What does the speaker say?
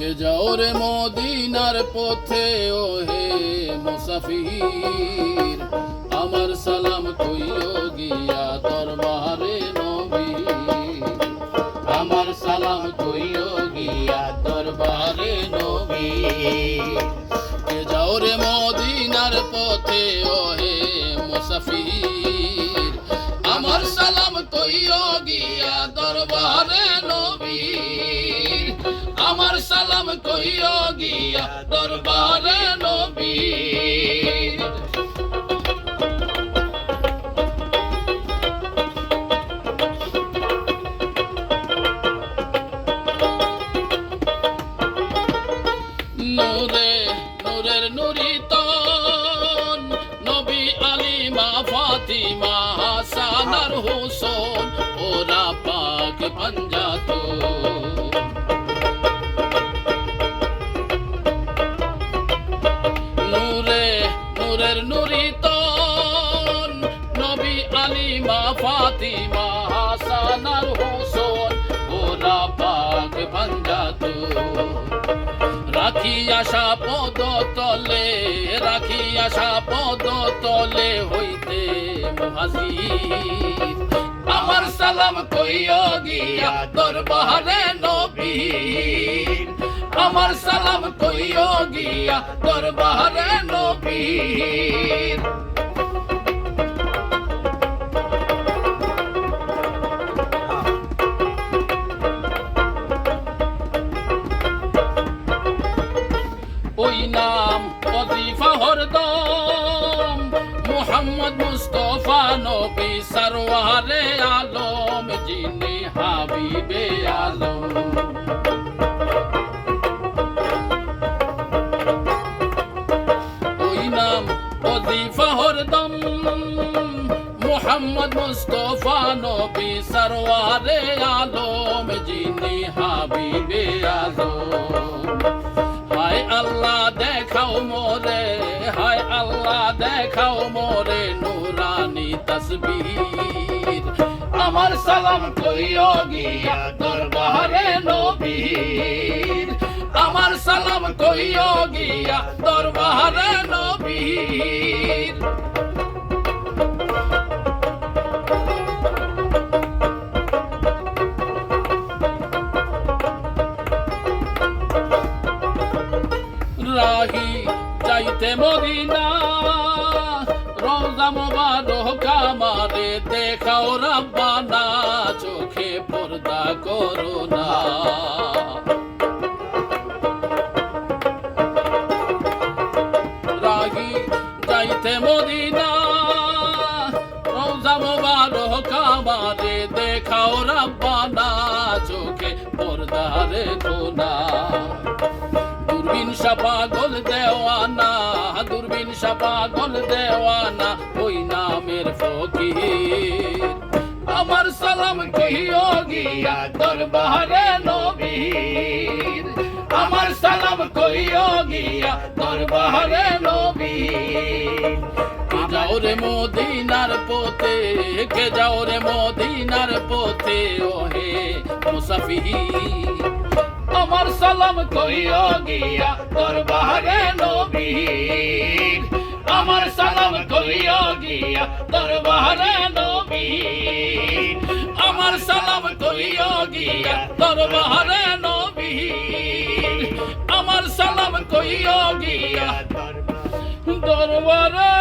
কে যাও রে মদিনার পথে ও হে মুসাফির? আমার সালাম কইও গিয়া দরবারে নবী আমার সালাম কইও গিয়া দরবারে নবী কে যাও রে মদিনার পথে ও হে মুসাফির? আমার সালাম কইও গিয়া দরবারে নূরে, নূরের নুরিতন, নবী আলিমা, ফাতিমা, হাসান আর হুসন, ওরা পাক পাঞ্জাত নূরে, নূরের নুরিতন, নবী আলিমা, ফাতিমা রাখি আশা পদ তলে রাখিয়াশা পদ তলে হইতে মহাজির আমার সালাম কইও গিয়া দরবারে নবীর আমার সালাম কইও গিয়া দরবারে নবীর মোহাম্মদ মুস্তফা নবী সরওয়ারে আলম, যিনি হাবিবে আলম। ওই নাম অজিফা হরদম, মোহাম্মদ মুস্তফা নবী সরওয়ারে আলম, যিনি হাবিবে তসবির। আমার সালাম কইও গিয়া দরবারে নবীর। আমার সালাম কইও গিয়া দরবারে নবীর। রাহি যাইতে মদিনা রোজা মোবারক আমারে দেখাও রাব্বানা চোখে পর্দা করো না। রাহি যাইতে মদিনা রোজা মোবারক আমারে দেখাও রাব্বানা না দূরবীন পাগল দেওয়ানা দূরবীন পাগল দেওয়ানা, ওই নামের ফকির। আমার সালাম কহিও গিয়া দরবারে নবীর। আমার সালাম কহিও গিয়া দরবারে নবীর। যাও রে মদিনার পথে, কে যাও রে মদিনার পথে ও হে মুসাফির। সালাম কইও গিয়া দরবারে নবীর আমার সালাম কইও গিয়া দরবারে নবীর আমার সালাম কইও গিয়া দরবারে নবীর আমার সালাম কইও গিয়া দরবারে